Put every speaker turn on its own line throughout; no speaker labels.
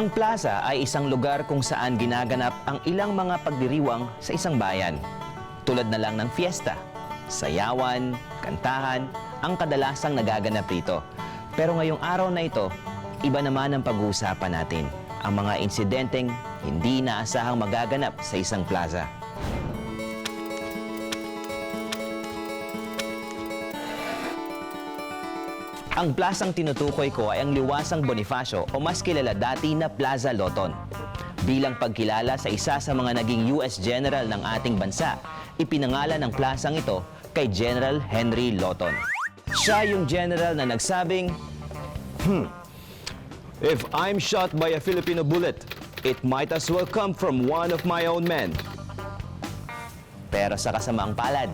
Ang plaza ay isang lugar kung saan ginaganap ang ilang mga pagdiriwang sa isang bayan. Tulad na lang ng fiesta, sayawan, kantahan, ang kadalasang nagaganap rito. Pero ngayong araw na ito, iba naman ang pag-uusapan natin. Ang mga insidenteng hindi inaasahang magaganap sa isang plaza. Ang plasang tinutukoy ko ay ang Liwasang Bonifacio o mas kilala dati na Plaza Loton. Bilang pagkilala sa isa sa mga naging US General ng ating bansa, ipinangalan ng plasang ito kay General Henry Loton. Siya yung general na nagsabing, Hmm, if I'm shot by a Filipino bullet, it might as well come from one of my own men. Pero sa kasamaang palad,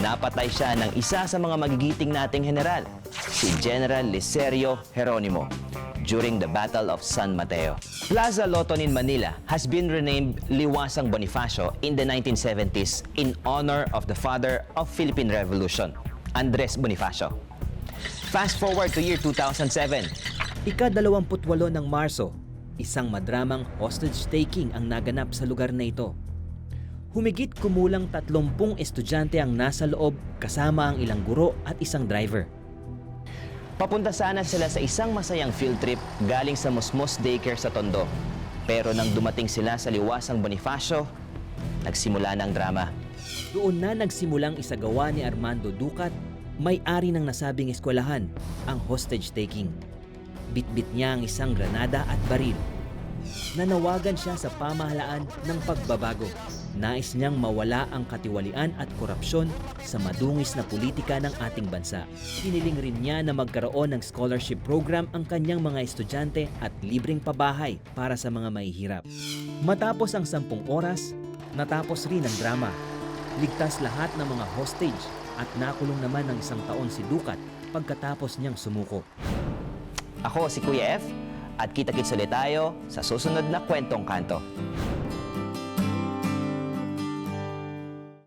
napatay siya ng isa sa mga magigiting nating general, si General Licerio Geronimo, during the Battle of San Mateo. Plaza Loton in Manila has been renamed Liwasang Bonifacio in the 1970s in honor of the father of Philippine Revolution, Andres Bonifacio. Fast forward to year 2007,
Ika-28 ng Marso, isang madramang hostage-taking ang naganap sa lugar na ito. Humigit kumulang 30 estudyante ang nasa loob kasama ang ilang guro at isang driver.
Papunta sana sila sa isang masayang field trip galing sa Musmos Daycare sa Tondo. Pero nang dumating sila sa liwasang Bonifacio, nagsimula na ang drama.
Doon na nagsimulang isagawa ni Armando Ducat, may-ari ng nasabing eskwelahan, ang hostage-taking. Bitbit niya ang isang granada at baril. Nanawagan siya sa pamahalaan ng pagbabago. Nais niyang mawala ang katiwalian at korupsyon sa madungis na politika ng ating bansa. Hiniling rin niya na magkaroon ng scholarship program ang kanyang mga estudyante at libreng pabahay para sa mga mahihirap. Matapos ang sampung oras, natapos rin ang drama. Ligtas lahat ng mga hostage at nakulong naman ng isang taon si Ducat pagkatapos niyang sumuko.
Ako si Kuya F at kita-kits ulit tayo sa susunod na kwentong kanto.